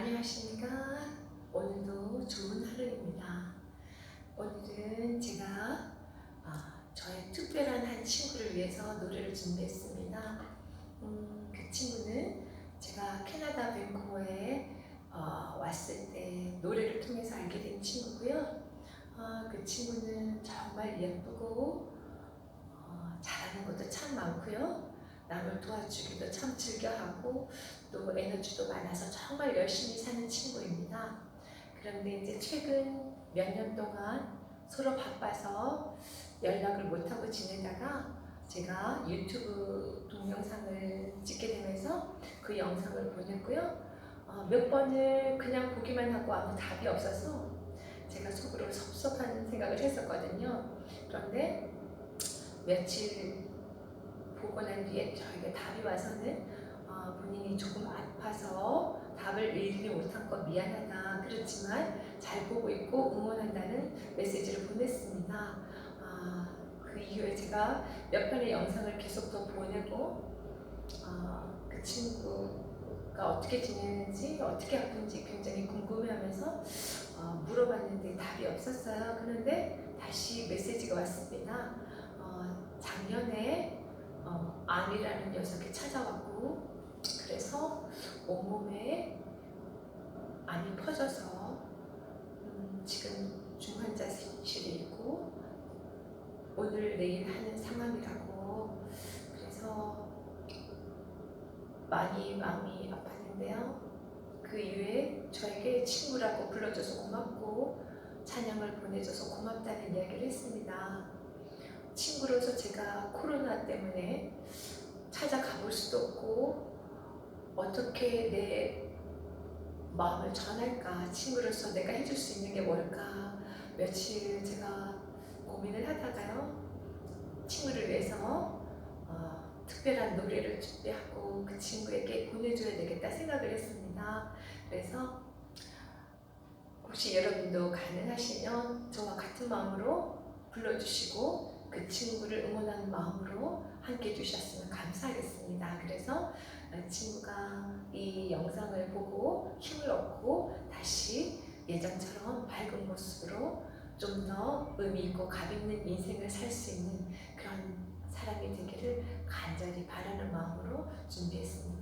안녕하십니까. 오늘도 좋은 하루입니다. 오늘은 제가 아, 저의 특별한 한 친구를 위해서 노래를 준비했습니다. 음, 그 친구는 제가 캐나다 밴쿠버에 어, 왔을 때 노래를 통해서 알게 된 친구고요. 아, 그 친구는 정말 예쁘고 어, 잘하는 것도 참 많고요. 남을 도와주기도 참 즐겨하고 또 에너지도 많아서 정말 열심히 사는 친구입니다. 그런데 이제 최근 몇 년 동안 서로 바빠서 연락을 못하고 지내다가 제가 유튜브 동영상을 찍게 되면서 그 영상을 보냈고요. 어, 몇 번을 그냥 보기만 하고 아무 답이 없어서 제가 속으로 섭섭한 생각을 했었거든요. 그런데 며칠 보고 난 뒤에 저에게 답이 와서는 어, 본인이 조금 아파서 답을 일일이 못한 거 미안하다. 그렇지만 잘 보고 있고 응원한다는 메시지를 보냈습니다. 아, 그 이후에 제가 몇 편의 영상을 계속 더 보내고 아, 그 친구가 어떻게 지내는지 어떻게 아픈지 굉장히 궁금해하면서 어, 물어봤는데 답이 없었어요. 그런데 다시 메시지가 왔습니다. 어, 작년에 어, 암이라는 녀석이 찾아왔고 그래서 온몸에 암이 퍼져서 음, 지금 중환자실에 있고 오늘 내일 하는 상황이라고 그래서 많이 마음이 아팠는데요. 그 이후에 저에게 친구라고 불러줘서 고맙고 찬양을 보내줘서 고맙다는 이야기를 했습니다. 친구로서 제가 코로나 때문에 찾아가 볼 수도 없고 어떻게 내 마음을 전할까 친구로서 내가 해줄 수 있는 게 뭘까 며칠 제가 고민을 하다가요 친구를 위해서 어, 특별한 노래를 준비하고 그 친구에게 보내줘야 되겠다 생각을 했습니다. 그래서 혹시 여러분도 가능하시면 저와 같은 마음으로 불러주시고 그 친구를 응원하는 마음으로 함께 해주셨으면 감사하겠습니다. 그래서 어, 친구가 이 영상을 보고 힘을 얻고 다시 예전처럼 밝은 모습으로 좀 더 의미 있고 감 있는 인생을 살 수 있는 그런 사람이 되기를 간절히 바라는 마음으로 준비했습니다.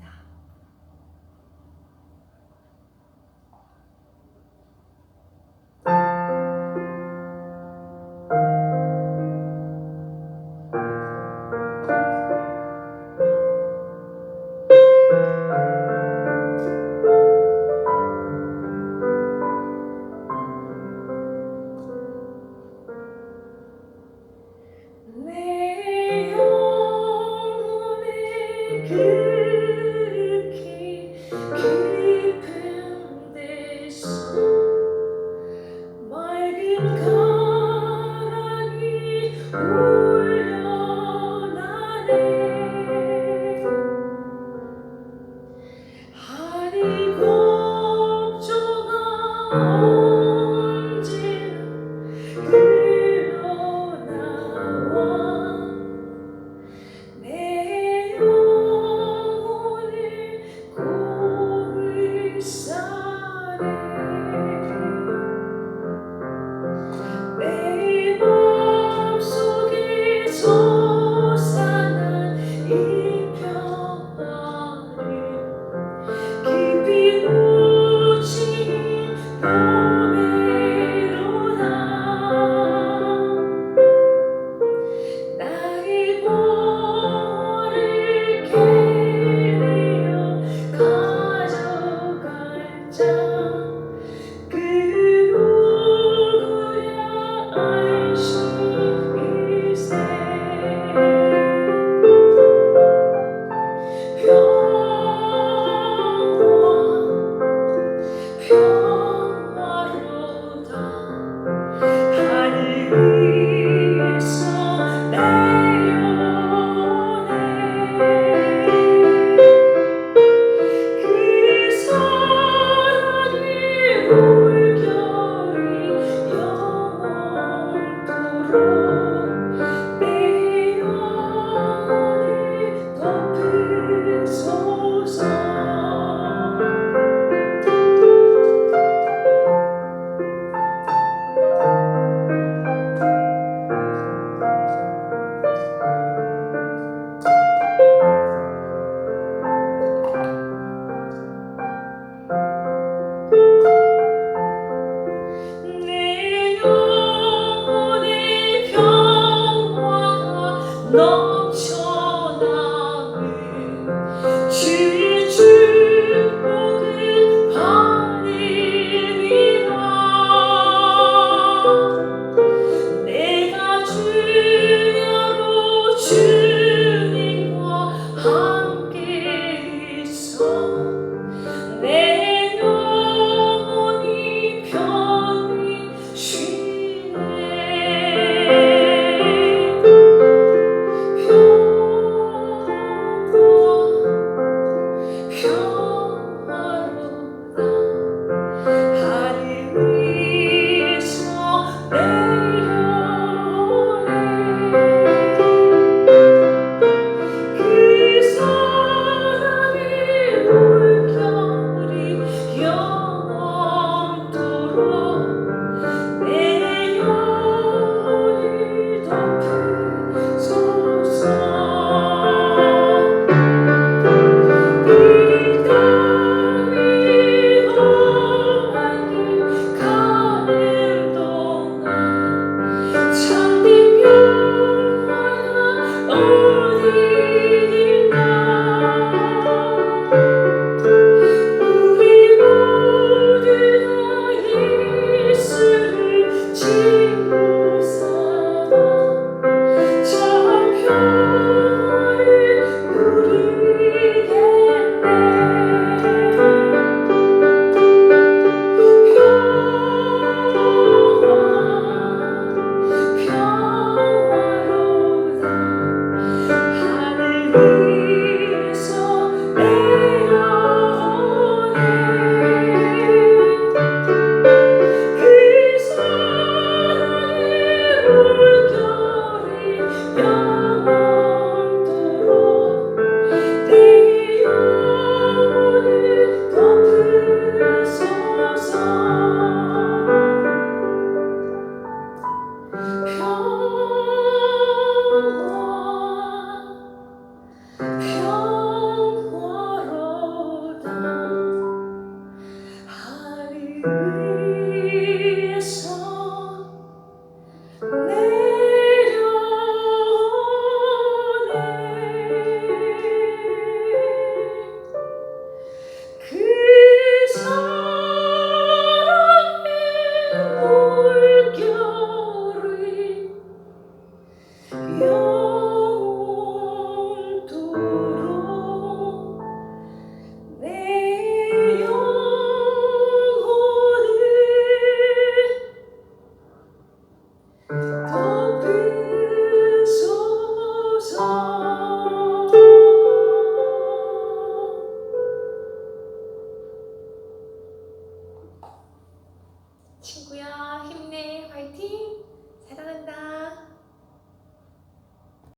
요